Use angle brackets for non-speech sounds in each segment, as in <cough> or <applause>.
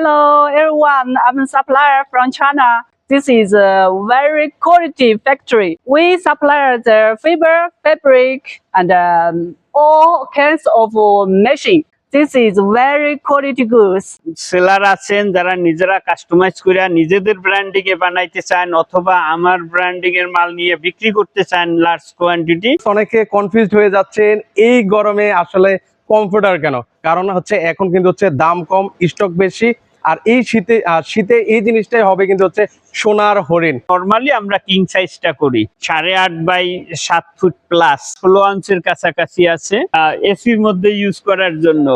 Hello everyone, I'm a supplier from China. This is a very quality factory. We supply the fiber, fabric, and um, all kinds of uh, machine. This is very quality goods. Seller আছেন যারা নিজেরা customise করে নিজেদের branding এ বানাইতে চান অথবা আমার branding এর মাল নিয়ে বিক্রি করতে চান লার্জ কোয়ান্টিটি অনেকে কনফিউজড হয়ে যাচ্ছেন এই গরমে আসলে কমফোর্টার কেন কারণ হচ্ছে এখন কিন্তু হচ্ছে দাম কম স্টক বেশি আর এই শীতে আর শীতে এই জিনিসটাই হবে কিন্তু হচ্ছে সোনার হরিণ। নর্মালি আমরা কিং সাইজটা করি। সাড়ে আট বাই সাত ফুট প্লাস ষোলো আঞ্চের কাছাকাছি আছে। এসির মধ্যে ইউজ করার জন্য।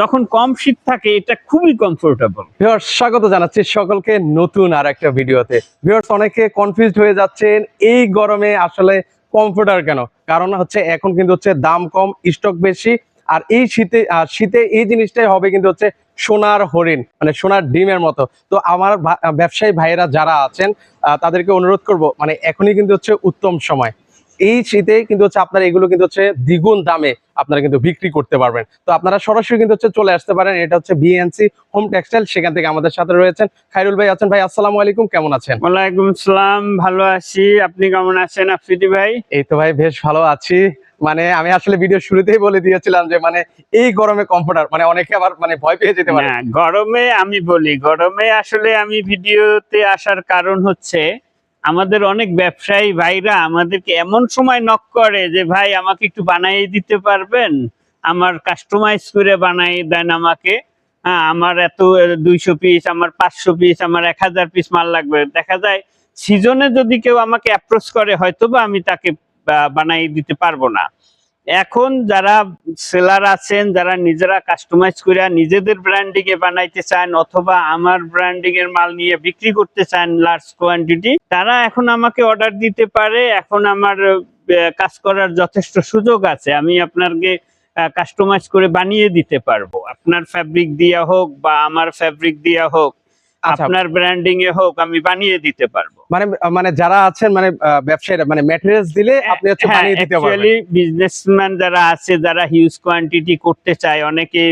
যখন কম শীত থাকে এটা খুবই কমফোর্টেবল ভিউয়ার্স স্বাগত জানাচ্ছি সকলকে নতুন আর একটা ভিডিওতে। ভিউয়ার্স অনেকে কনফিউজড হয়ে যাচ্ছেন এই গরমে আসলে কমফোর্টার কেন? কারণ হচ্ছে এখন কিন্তু হচ্ছে দাম কম স্টক বেশি আর এই শীতে, আর শীতে এই জিনিসটাই হবে কিন্তু হচ্ছে সোনার হরিণ মানে সোনার ডিমের মতো। তো আমার ব্যবসায়ী ভাইয়েরা যারা আছেন তাদেরকে অনুরোধ করব মানে এখনই কিন্তু হচ্ছে উত্তম সময়। এই শীতে কিন্তু হচ্ছে আপনারা এগুলো কিন্তু হচ্ছে দ্বিগুণ দামে আপনারা কিন্তু বিক্রি করতে পারবেন। তো আপনারা সরাসরি কিন্তু হচ্ছে চলে আসতে পারেন। এটা হচ্ছে বিএনসি হোম টেক্সটাইল সেখান থেকে আমাদের সাথে রয়েছেন খাইরুল ভাই আছেন। ভাই আসসালামু আলাইকুম কেমন আছেন? ওয়ালাইকুম আসসালাম ভালো আছি। আপনি কেমন আছেন আফ্রিদি ভাই? এই তো ভাই বেশ ভালো আছি। মানে আমি আসলে ভিডিও শুরুতেই বলে দিয়েছিলাম যে মানে এই গরমে কমফোর্টার মানে অনেকে আবার মানে ভয় পেয়ে যেতে পারে। গরমে আমি বলি গরমে আসলে আমি ভিডিওতে আসার কারণ হচ্ছে আমাদের অনেক ব্যবসায়ী ভাইরা আমাদেরকে এমন সময় নক করে যে, ভাই, আমাকে একটু বানাই দিতে পারবেন? আমার কাস্টমাইজ করে বানাই দেন আমাকে। হ্যাঁ আমার এত দুইশো পিস আমার পাঁচশো পিস আমার এক হাজার পিস মাল লাগবে। দেখা যায় সিজনে যদি কেউ আমাকে অ্যাপ্রোচ করে হয়তো বা আমি তাকে বানাই দিতে পারব না। এখন যারা সেলার আছেন যারা নিজেরা কাস্টমাইজ করে নিজেদের ব্র্যান্ডিং এ বানাইতে চান অথবা আমার ব্র্যান্ডিং এর মাল নিয়ে বিক্রি করতে চান লার্জ কোয়ান্টিটি তারা এখন আমাকে অর্ডার দিতে পারে। এখন আমার কাজ করার যথেষ্ট সুযোগ আছে। আমি আপনাকে কাস্টমাইজ করে বানিয়ে দিতে পারব। আপনার ফ্যাব্রিক দিয়া হোক বা আমার ফ্যাব্রিক দিয়া হোক আচ্ছা। আপনার ব্র্যান্ডিং এ হোক আমি বানিয়ে দিতে পারব। মানে মানে যারা আছেন মানে ব্যবসায়ীরা মানে ম্যাটেরিয়ালস দিলে আপনি হচ্ছে হ্যাঁ, বানিয়ে দিতে পারবেন। অ্যাকচুয়ালি বিজনেসম্যান যারা আছে যারা হিউজ কোয়ান্টিটি করতে চায় অনেকে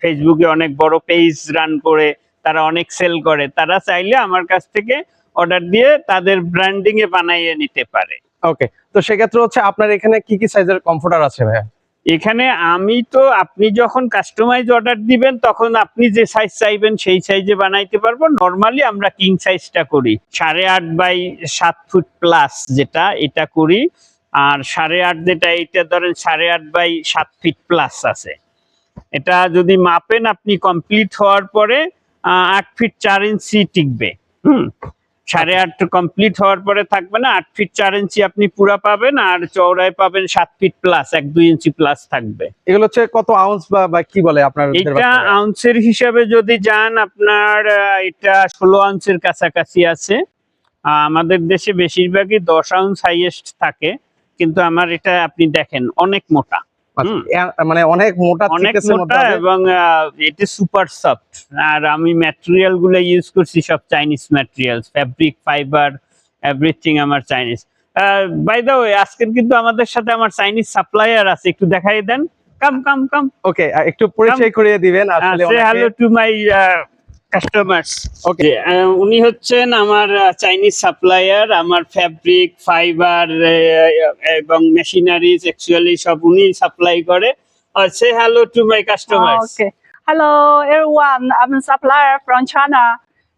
ফেসবুকে অনেক বড় পেজ রান করে তারা অনেক সেল করে তারা চাইলে আমার কাছ থেকে অর্ডার দিয়ে তাদের ব্র্যান্ডিং এ বানাইয়ে নিতে পারে। ওকে তো সেক্ষেত্রে হচ্ছে আপনার এখানে কি কি সাইজের কমফোর্টার আছে ভাই এখানে আমি তো, আপনি যখন কাস্টমাইজ অর্ডার দিবেন, তখন আপনি যে সাইজ চাইবেন, সেই সাইজে বানাইতে পারব। নর্মালি আমরা কিং সাইজটা করি। সাড়ে আট বাই সাত ফুট প্লাস যেটা, এটা করি। আর সাড়ে আট যেটা এটা ধরেন সাড়ে আট বাই সাত ফিট প্লাস আছে। এটা যদি মাপেন, আপনি কমপ্লিট হওয়ার পরে আট ফিট চার ইঞ্চি টিকবে। হুম? সাড়ে আট কমপ্লিট হওয়ার পরে থাকবে না আট ফিট চার ইঞ্চি আপনি পুরা পাবেন আর চওড়ায় পাবেন সাত ফিট প্লাস এক দুই ইঞ্চি প্লাস থাকবে। এগুলো হচ্ছে কত আউন্স বা কি বলে আপনার এটা আউন্সের হিসাবে যদি যান আপনার এটা ষোলো আউন্সের কাছাকাছি আছে। আমাদের দেশে বেশিরভাগই দশ আউন্স হাইয়েস্ট থাকে কিন্তু আমার এটা আপনি দেখেন অনেক মোটা। মানে অনেক মোটা অনেক মোটা এবং এটা সুপার সফট আর আমি ম্যাটেরিয়ালগুলো ইউজ করছি সব Chinese material fabric fiber everything আমার চাইনিজ বাই দা ওয়ে আজকের কিন্তু আমাদের সাথে আমার চাইনিজ সাপ্লায়ার আছে একটু দেখাই দেন। কাম কাম কাম ওকে একটু পরিচয় করিয়ে দিবেন আসলে hello to my customers Okay. উনি হচ্ছেন আমার চাইনিজ সাপ্লায়ার আমার ফ্যাব্রিক ফাইবার এবং মেশিনারিজ অ্যাকচুয়ালি সব উনি সাপ্লাই করে সে hello to my customers Okay. Hello everyone, I'm a supplier from China.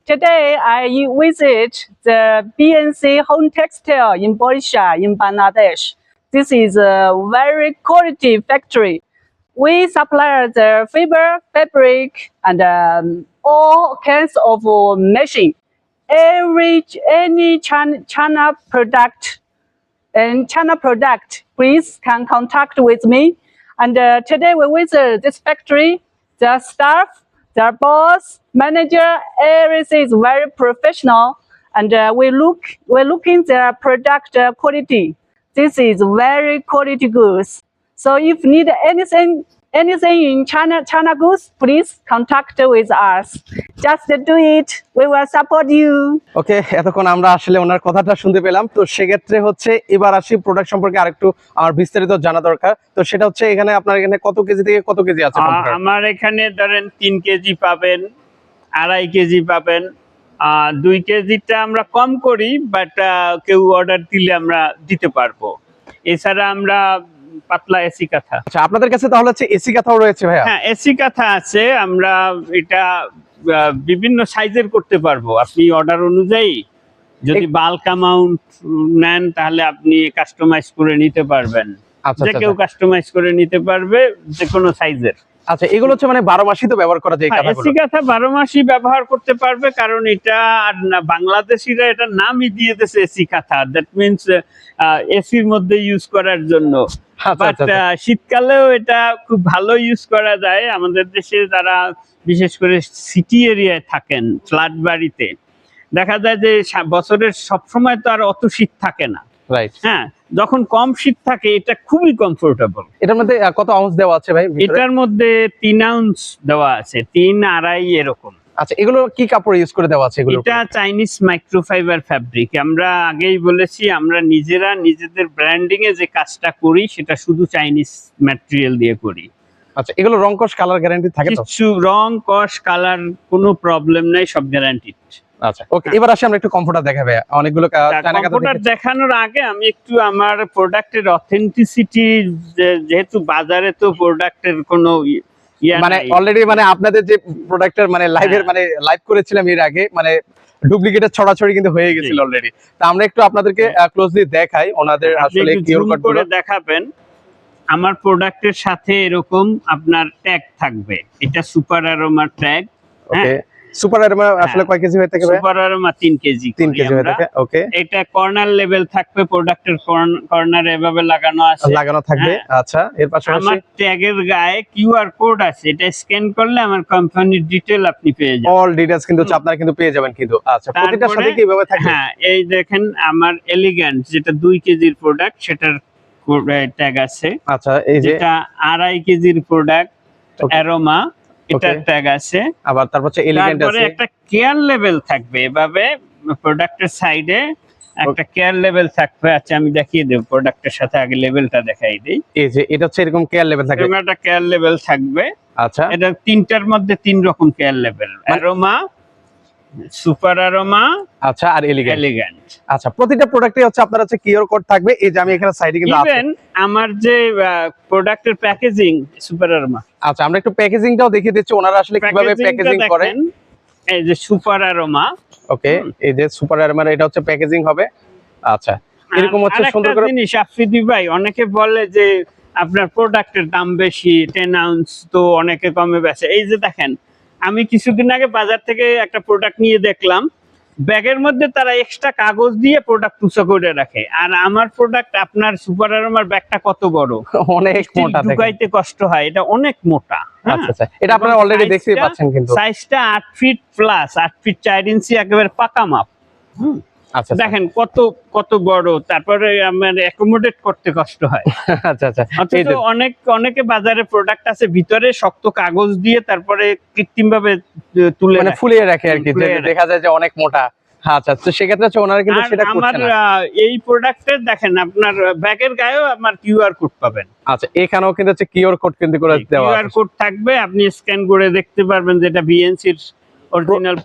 Today I visit the BNC Home Textile in Borisha in Bangladesh. This is a very quality factory. We supply the fiber, fabric, and um, all kinds of uh, machine. Every any China, China product and China product, please can contact with me. And uh, today we visit this factory. The staff, the boss, manager, everything is very professional. And uh, we look we're looking the product uh, quality. This is very quality goods. So if need anything anything in China China goods, please contact with us. Just do it. We will support you. Okay এতক্ষণ আমরা আসলে ওনার কথাটা শুনতে পেলাম তো সেক্ষেত্রে হচ্ছে এবার আসি প্রোডাক্ট সম্পর্কে আরেকটু আমার বিস্তারিত জানা দরকার তো সেটা হচ্ছে এখানে আপনার এখানে কত কেজি থেকে কত কেজি আছে? আমার এখানে ধরেন তিন কেজি পাবেন আড়াই কেজি পাবেন দুই কেজিটা আমরা কম করি বাট কেউ অর্ডার দিলে আমরা দিতে পারব এছাড়া আমরা পাতলা এসি কাঁথা। আচ্ছা আপনাদের কাছে তাহলে হচ্ছে এসি কাঁথাও রয়েছে ভাইয়া? হ্যাঁ এসি কাঁথা আছে আমরা এটা বিভিন্ন সাইজের করতে পারব। আপনি অর্ডার অনুযায়ী যদি বাল্ক অ্যামাউন্ট নেন তাহলে আপনি কাস্টমাইজ করে নিতে পারবেন। আচ্ছা যে আচ্ছা, কেউ আচ্ছা। কাস্টমাইজ করে নিতে পারবে যে কোনো সাইজের। আচ্ছা এগুলো হচ্ছে মানে বারো মাসই তো ব্যবহার করা যায় এই এসি কাঁথা বারো মাসই ব্যবহার করতে পারবে কারণ এটা আর বাংলাদেশিরা এটা নামই দিয়ে দিয়েছে এসি কাঁথা। দ্যাট মিনস এসির মধ্যে ইউজ করার জন্য। আচ্ছা আচ্ছা আচ্ছা। শীতকালেও এটা খুব ভালো ইউজ করা যায়। আমাদের দেশে যারা বিশেষ করে সিটি এরিয়ায় থাকেন ফ্ল্যাট বাড়িতে দেখা যায় যে বছরের সব সময় তো আর অত শীত থাকে না। রাইট হ্যাঁ যখন কম শীত থাকে এটা খুবই কমফোর্টেবল এটার মধ্যে কত আউন্স দেওয়া আছে ভাই এটার মধ্যে তিন আউন্স দেওয়া আছে তিন আড়াই এরকম। আচ্ছা এগুলো কি কাপড় ইউজ করে দেওয়া আছে এগুলো এটা চাইনিজ মাইক্রোফাইবার ফ্যাব্রিক আমরা আগেই বলেছি আমরা নিজেরা নিজেদের ব্র্যান্ডিং এ যে কাজটা করি সেটা শুধু চাইনিজ ম্যাটেরিয়াল দিয়ে করি। আচ্ছা এগুলো রং কস কালার গ্যারান্টি থাকে তো? কিছু রং কস কালার কোনো প্রবলেম নাই সব গ্যারান্টিড আচ্ছা। ওকে এবার আসি আমরা একটু কমফোর্টার দেখাবে। অনেকগুলো কা- কম্পিউটার দেখানোর আগে আমি একটু আমার প্রোডাক্টের অথেন্টিসিটি যেহেতু বাজারে তো প্রোডাক্টের কোনো মানে অলরেডি মানে আপনাদের যে প্রোডাক্টের মানে লাইভের হ্যাঁ। মানে লাইভ করেছিলাম এর আগে মানে ডুপ্লিকেটের ছড়াছড়ি কিন্তু হয়ে গেছিল অলরেডি তা আমরা একটু আপনাদেরকে ক্লোজলি দেখাই ওনাদের আসলে কিউর কোড করে দেখাবেন। আমার প্রোডাক্টের সাথে এরকম আপনার ট্যাগ থাকবে। এটা super aroma tag okay super aroma আসলে কয় কেজি হয়ে থাকে সুপার কেজি কেজি হয়ে থাকে ওকে এটা কর্নার লেভেল থাকবে প্রোডাক্টের কর্নার এভাবে লাগানো আছে। লাগানো থাকবে হ্যাঁ। আচ্ছা এর পাশাপাশি? আমার ট্যাগের গায়ে কিউআর কোড আছে এটা স্ক্যান করলে আমার কোম্পানির ডিটেল আপনি পেয়ে যাবেন। অল ডিটেইলস কিন্তু আপনারা কিন্তু পেয়ে যাবেন কিন্তু। আচ্ছা প্রতিটার সাথে হ্যাঁ এই দেখেন আমার এলিগ্যান্ট যেটা দুই কেজির প্রোডাক্ট সেটার ট্যাগ আছে। আচ্ছা এই যে আড়াই কেজির প্রোডাক্ট অ্যারোমা এটার ট্যাগ আছে। আবার তারপর হচ্ছে এলিগেন্ট তারপরে আছে। একটা কেয়ার লেভেল থাকবে। এভাবে প্রোডাক্টের সাইডে একটা কেয়ার লেভেল থাকবে। আচ্ছা আমি দেখিয়ে দেব প্রোডাক্টের সাথে। আগে লেভেলটা দেখাই দেই। এই যে এটা হচ্ছে এরকম কেয়ার লেভেল থাকবে। একটা কেয়ার লেভেল থাকবে। আচ্ছা। এটা তিনটার মধ্যে তিন রকম care level aroma super aroma আচ্ছা আর এলিগেন্ট এলিগ্যান্ট আচ্ছা প্রতিটা প্রোডাক্টে হচ্ছে আপনার হচ্ছে কিউআর কোড থাকবে। এই যে আমি এখানে সাইডে কিন্তু ইভেন আমার যে প্রোডাক্টের প্যাকেজিং সুপার অ্যারোমা। আচ্ছা আমরা একটু প্যাকেজিংটাও দেখিয়ে দিচ্ছি। ওনারা আসলে কীভাবে প্যাকেজিং করে। এই যে সুপার অ্যারোমা। ওকে এই যে সুপার আরমার এটা হচ্ছে প্যাকেজিং হবে। আচ্ছা এরকম হচ্ছে সুন্দর করে জিনিস আফ্রিদি ভাই অনেকে বলে যে আপনার প্রোডাক্টের দাম বেশি টেন আউন্স তো অনেকে কমে বেচে। এই যে দেখেন আমি কিছুদিন আগে বাজার থেকে একটা প্রোডাক্ট নিয়ে দেখলাম। ব্যাগের মধ্যে তারা এক্সট্রা কাগজ দিয়ে প্রোডাক্ট তুষো করে রাখে। আর আমার প্রোডাক্ট আপনার সুপার আরমার ব্যাগটা কত বড়? অনেক মোটা ঢুকাইতে কষ্ট হয় এটা অনেক মোটা হ্যাঁ? আচ্ছা আচ্ছা। এটা আপনারা অলরেডি দেখতেই পাচ্ছেন কিন্তু। সাইজটা 8 ফিট প্লাস 8 ফিট 4 ইঞ্চি একেবারে পাকা মাপ। হুম। দেখেন কত কত বড় তারপরে আমার অ্যাকোমোডেট করতে কষ্ট হয়। <laughs> আচ্ছা আচ্ছা। অনেক অনেকে বাজারে প্রোডাক্ট আছে ভিতরে শক্ত কাগজ দিয়ে তারপরে কৃত্রিম ভাবে তুলে মানে। ফুলিয়ে রাখে আর কি। দেখা যায় যে অনেক মোটা। আচ্ছা তো সেক্ষেত্রে হচ্ছে ওনারা কিন্তু সেটা আমার আহ, এই প্রোডাক্টের দেখেন আপনার ব্যাগের গায়েও আমার কিউআর কোড পাবেন। আচ্ছা এখানেও কিন্তু হচ্ছে কিউআর কোড কিন্তু করে দেওয়া কিউআর কোড থাকবে আপনি স্ক্যান করে দেখতে পারবেন যেটা বিএনসির অরিজিনাল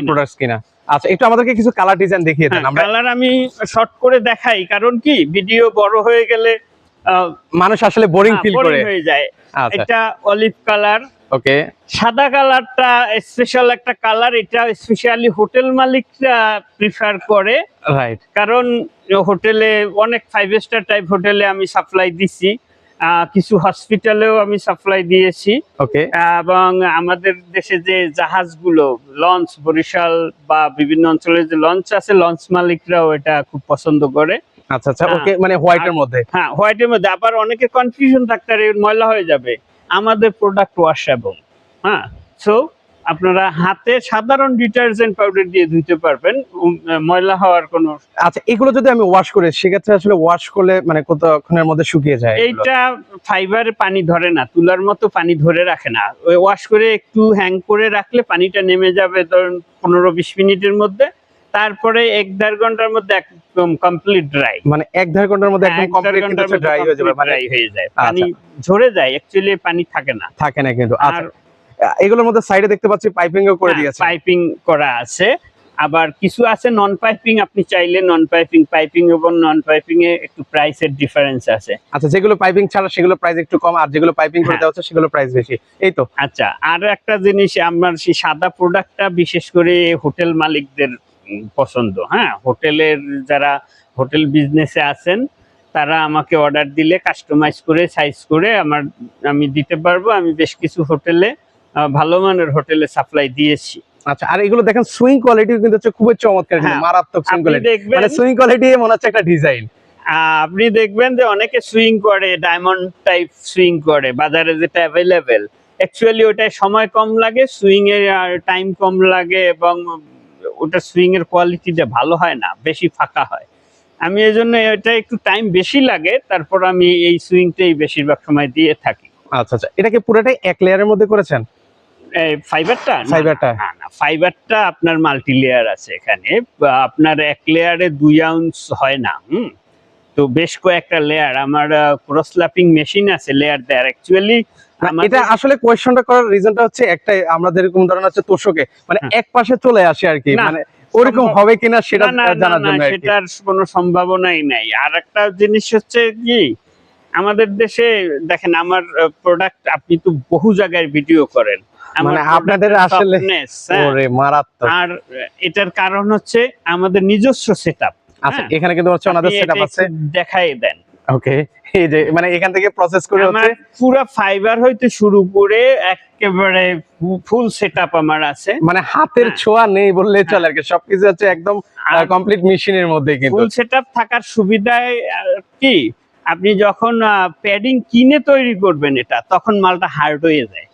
প্রোডাক্ট কিনা। আচ্ছা একটু আমাদেরকে কিছু কালার ডিজাইন দেখিয়ে দেন আমরা কালার আমি শর্ট করে দেখাই কারণ কি ভিডিও বড় হয়ে গেলে মানুষ আসলে বোরিং হ্যাঁ, ফিল করে। হয়ে যায়। আচ্ছা। এটা অলিভ কালার ওকে সাদা কালারটা স্পেশাল একটা কালার এটা স্পেশালি হোটেল মালিকরা প্রিফার করে। রাইট কারণ হোটেলে অনেক ফাইভ স্টার টাইপ হোটেলে আমি সাপ্লাই দিছি। কিছু হসপিটালেও আমি সাপ্লাই দিয়েছি। ওকে এবং আমাদের দেশে যে জাহাজগুলো লঞ্চ বরিশাল বা বিভিন্ন অঞ্চলে যে লঞ্চ আছে লঞ্চ মালিকরাও এটা খুব পছন্দ করে। আচ্ছা আচ্ছা হ্যাঁ। ওকে মানে হোয়াইটের মধ্যে। হ্যাঁ হোয়াইটের মধ্যে। আবার অনেকে কনফিউশন ডাক্তার ময়লা হয়ে যাবে। আমাদের প্রোডাক্ট ওয়াশ এবং হ্যাঁ সো আপনারা হাতে সাধারণ ডিটারজেন্ট পাউডার দিয়ে ধুইতে পারবেন ময়লা হওয়ার কোনো আচ্ছা এগুলো যদি আমি ওয়াশ করি সেক্ষেত্রে আসলে ওয়াশ করলে মানে কতক্ষণের মধ্যে শুকিয়ে যায় এইটা ফাইবার পানি ধরে না তুলার মতো পানি ধরে রাখে না। ওই ওয়াশ করে একটু হ্যাং করে রাখলে পানিটা নেমে যাবে ধরুন পনেরো বিশ মিনিটের মধ্যে তারপরে এক দেড় ঘণ্টার মধ্যে একদম কমপ্লিট ড্রাই মানে এক দেড় ঘণ্টার মধ্যে একদম কমপ্লিট ড্রাই হয়ে যাবে মানে ড্রাই হয়ে যায়। পানি আচ্ছা। ঝরে যায় অ্যাকচুয়ালি পানি থাকে না। থাকে না কিন্তু আর আচ্ছা এগুলোর মধ্যে সাইডে দেখতে পাচ্ছি পাইপিং ও করে দিয়েছে। পাইপিং করা আছে। আবার কিছু আছে নন পাইপিং আপনি চাইলে নন পাইপিং পাইপিং এবং নন পাইপিং এ একটু প্রাইসের ডিফারেন্স আছে। আচ্ছা যেগুলো পাইপিং ছাড়া সেগুলো প্রাইস একটু কম আর যেগুলো পাইপিং করে হ্যাঁ। দেওয়া হচ্ছে সেগুলো প্রাইস বেশি। এই তো। আচ্ছা আর একটা জিনিস আমার সেই সাদা প্রোডাক্টটা বিশেষ করে হোটেল মালিকদের পছন্দ। হ্যাঁ হোটেলের যারা হোটেল বিজনেসে আছেন তারা আমাকে অর্ডার দিলে কাস্টমাইজ করে সাইজ করে আমার আমি দিতে পারব। আমি বেশ কিছু হোটেলে ভালো মানের হোটেলে সাপ্লাই দিয়েছি। আচ্ছা আর এগুলো দেখেন সুইং কোয়ালিটি কিন্তু হচ্ছে খুবই চমৎকার হ্যাঁ, মারাত্মক সুইং কোয়ালিটি মানে সুইং কোয়ালিটি মনে হচ্ছে একটা ডিজাইন আপনি দেখবেন যে অনেকে সুইং করে ডায়মন্ড টাইপ সুইং করে বাজারে যেটা অ্যাভেলেবেল অ্যাকচুয়ালি ওটায় সময় কম লাগে সুইং এর টাইম কম লাগে এবং ওটা সুইং এর কোয়ালিটিটা ভালো হয় না বেশি ফাঁকা হয়। আমি এই জন্য এটা একটু টাইম বেশি লাগে তারপর আমি এই সুইংটাই বেশিরভাগ সময় দিয়ে থাকি। আচ্ছা আচ্ছা এটাকে পুরোটাই এক লেয়ারের মধ্যে করেছেন? ফাইবারটা ফাইবারটা? না না ফাইবারটা আপনার মাল্টি লেয়ার আছে এখানে। আপনার এক লেয়ারে দুই আউন্স হয় না হুম? তো বেশ কয়েকটা লেয়ার আমার ক্রস ল্যাপিং মেশিন আছে লেয়ার দেয়ার। অ্যাকচুয়ালি এটা আসলে কোয়েশ্চনটা করার রিজনটা হচ্ছে একটাই। আমরা যেরকম ধরনের হচ্ছে তোষকে। মানে হ্যাঁ। এক পাশে চলে আসে আর কি। মানে ওরকম হবে কিনা সেটা জানার জন্য আর সেটার কোনো সম্ভাবনাই নাই। আর একটা জিনিস হচ্ছে কি আমাদের দেশে দেখেন আমার প্রোডাক্ট আপনি তো বহু জায়গায় ভিডিও করেন। মানে আপনাদের আসলে- হ্যাঁ, ওরে মারাত্মক। আর এটার কারণ হচ্ছে আমাদের নিজস্ব সেটআপ আচ্ছা হ্যাঁ। এখানে কিন্তু হচ্ছে ওনাদের সেটআপ আছে। দেখাই দেন। ওকে এই যে মানে এখান থেকে প্রসেস করে আমার হচ্ছে পুরো ফাইবার হইতে শুরু করে একেবারে ফুল সেটআপ আমার আছে। মানে হাতের হ্যাঁ। ছোঁয়া নেই বললে চলে আর কি সবকিছু হচ্ছে একদম কমপ্লিট মেশিনের মধ্যে কিন্তু। ফুল সেটআপ থাকার সুবিধায় কি আপনি যখন প্যাডিং কিনে তৈরি করবেন এটা তখন মালটা হার্ড হয়ে যায়।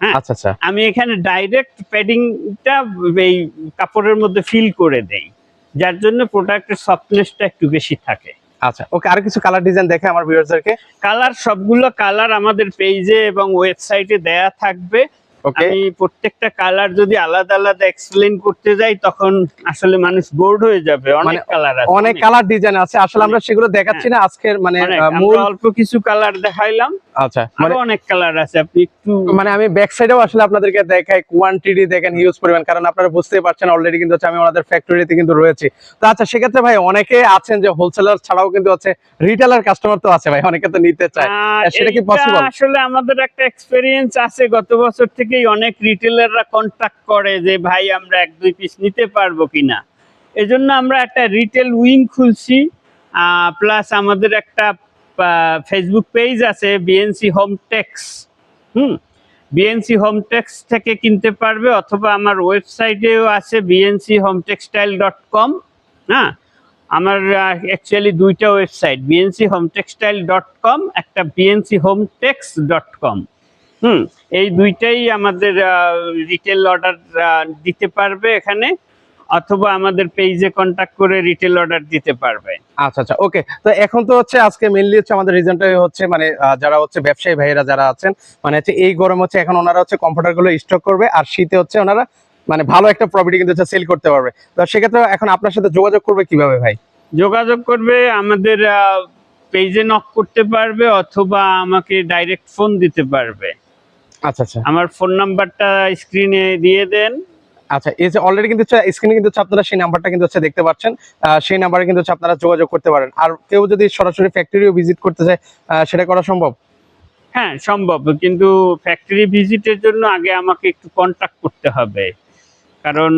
আচ্ছা আচ্ছা। আমি এখানে ডাইরেক্ট প্যাডিংটা এই কাপড়ের মধ্যে ফিল করে দেই যার জন্য প্রোডাক্টের সফটনেসটা একটু বেশি থাকে। আচ্ছা ওকে আর কিছু কালার ডিজাইন দেখে আমার ভিউয়ারদেরকে কালার সবগুলো কালার আমাদের পেজে এবং ওয়েবসাইটে দেয়া থাকবে। আমি প্রত্যেকটা কালার যদি আলাদা আলাদা এক্সপ্লেন করতে যাই তখন আসলে মানুষ বোর্ড হয়ে যাবে। অনেক মানে কালার আছে। অনেক কালার ডিজাইন আছে। আসলে আমরা সেগুলো দেখাচ্ছি না। আজকের মানে মূল অল্প কিছু কালার দেখাইলাম। আচ্ছা মানে অনেক কালার আছে। আপনি একটু মানে আমি ব্যাক সাইডেও আসলে আপনাদেরকে দেখাই। কোয়ান্টিটি দেখেন হিউজ পরিমাণ। কারণ আপনারা বুঝতেই পারছেন অলরেডি কিন্তু আমি ওনাদের ফ্যাক্টরিতে কিন্তু রয়েছি। তো আচ্ছা সেক্ষেত্রে ভাই অনেকে আছেন যে হোলসেলার ছাড়াও কিন্তু হচ্ছে রিটেলার কাস্টমার তো আছে ভাই। অনেকে তো নিতে চায়। সেটা কি possible? আসলে আমাদের একটা এক্সপেরিয়েন্স আছে। গত বছর থেকেই অনেক রিটেলাররা কন্টাক্ট করে যে, ভাই, আমরা এক, দুই পিস নিতে পারব কিনা? এজন্য আমরা একটা রিটেল উইং খুলছি। প্লাস আমাদের একটা ফেসবুক পেজ আছে BNC home? Tex hmm BNC home tex থেকে কিনতে পারবে, অথবা আমার ওয়েবসাইটেও আছে BNC home textile dot com হ্যাঁ আমার অ্যাকচুয়ালি দুইটা website BNC home textile dot com একটা BNC home tex dot com hmm এই দুইটাই আমাদের রিটেল অর্ডার দিতে পারবে এখানে অথবা আমাদের পেজে কন্ট্যাক্ট করে রিটেল অর্ডার দিতে পারবে। আচ্ছা আচ্ছা ওকে তো এখন তো হচ্ছে আজকে মেনলি হচ্ছে আমাদের রিজনটাই হচ্ছে মানে যারা হচ্ছে ব্যবসায়ী ভাইয়েরা যারা আছেন মানে হচ্ছে এই গরম হচ্ছে এখন ওনারা হচ্ছে কম্পিউটারগুলো স্টক করবে আর শীতে হচ্ছে ওনারা মানে ভালো একটা প্রপার্টি কিন্তু সেল করতে পারবে। তো সেক্ষেত্রে এখন আপনার সাথে যোগাযোগ করবে কীভাবে ভাই? যোগাযোগ করবে আমাদের পেজে নক করতে পারবে অথবা আমাকে ডাইরেক্ট ফোন দিতে পারবে। আচ্ছা আচ্ছা। আমার ফোন নাম্বারটা স্ক্রিনে দিয়ে দেন। আচ্ছা এই যে অলরেডি কিন্তু স্ক্রিনে কিন্তু আপনারা সেই নাম্বারটা কিন্তু হচ্ছে দেখতে পাচ্ছেন। সেই নাম্বারে কিন্তু আপনারা যোগাযোগ করতে পারেন। আর কেউ যদি সরাসরি ফ্যাক্টরিও ভিজিট করতে চায় সেটা করা সম্ভব? হ্যাঁ সম্ভব। কিন্তু ফ্যাক্টরি ভিজিটের জন্য আগে আমাকে একটু কন্টাক্ট করতে হবে। কারণ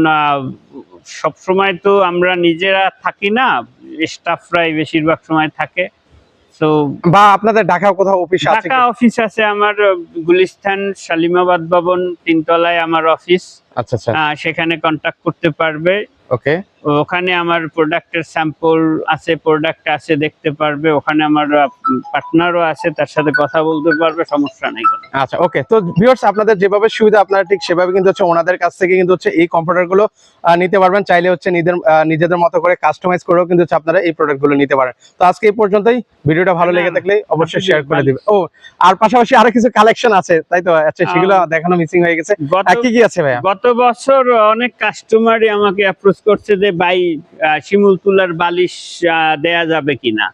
সব সময় তো আমরা নিজেরা থাকি না স্টাফরাই বেশিরভাগ সময় থাকে। তো বা আপনাদের ঢাকা কোথাও অফিস আছে ঢাকা অফিস আছে আমার গুলিস্তান শালিমাবাদ ভবন তিনতলায় আমার অফিস আচ্ছা আচ্ছা। সেখানে কন্টাক্ট করতে পারবে। ওকে ওখানে আমার প্রোডাক্টের স্যাম্পল আছে প্রোডাক্ট আছে দেখতে পারবে। ওখানে আমার পার্টনারও আছে তার সাথে কথা বলতে পারবে সমস্যা নেই আচ্ছা ওকে তো ভিউয়ার্স আপনাদের যেভাবে সুবিধা আপনারা ঠিক সেভাবে কিন্তু হচ্ছে ওনাদের কাছ থেকে কিন্তু হচ্ছে এই কম্পিউটারগুলো নিতে পারবেন। চাইলে হচ্ছে নিজেদের নিজেদের মতো করে কাস্টমাইজ করেও কিন্তু হচ্ছে আপনারা এই প্রোডাক্টগুলো নিতে পারেন। তো আজকে এই পর্যন্তই। ভিডিওটা ভালো লেগে থাকলে অবশ্যই শেয়ার করে দিবেন ও আর পাশাপাশি আরও কিছু কালেকশন আছে তাই তো? আচ্ছা সেগুলো দেখানো মিসিং হয়ে গেছে। কি কি আছে ভাইয়া? গত বছর অনেক কাস্টমারই আমাকে অ্যাপ্রোচ করছে যে ভাই শিমুল তুলার বালিশ দেয়া যাবে কিনা।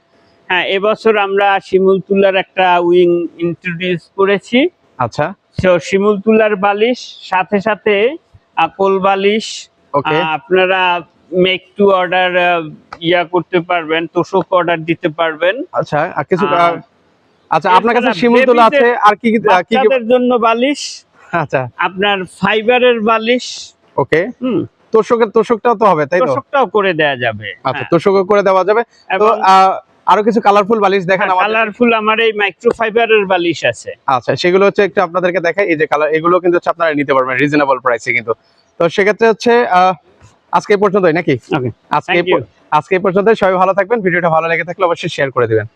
হ্যাঁ এবছর আমরা শিমুল তুলার একটা উইং ইন্ট্রোডিউস করেছি। আচ্ছা। তো শিমুল তুলার বালিশ সাথে সাথে আকল বালিশ ওকে আপনারা মেক টু অর্ডার ইয়া করতে পারবেন তোষক অর্ডার দিতে পারবেন। আচ্ছা আর কিছু আচ্ছা আপনার কাছে শিমুল তুলা আছে আর কি কি কি কি? জন্য বালিশ আচ্ছা। আপনার ফাইবারের বালিশ। ওকে হুম। তোষকের তোষকটাও তো হবে তাই তো? তোষকটাও করে দেয়া যাবে আচ্ছা তোষকও করে দেওয়া যাবে। তো আরও কিছু কালারফুল বালিশ দেখেন আমাদের। কালারফুল আমার এই মাইক্রো ফাইবারের বালিশ আছে। আচ্ছা সেগুলো হচ্ছে একটু আপনাদেরকে দেখাই এই যে কালার এগুলো কিন্তু হচ্ছে আপনারা নিতে পারবেন রিজনেবল প্রাইসে কিন্তু। তো সেক্ষেত্রে হচ্ছে আজকে পর্যন্তই নাকি? ওকে আজকে আজকে এই পর্যন্ত সবাই ভালো থাকবেন ভিডিওটা ভালো লেগে থাকলে অবশ্যই শেয়ার করে দিবেন।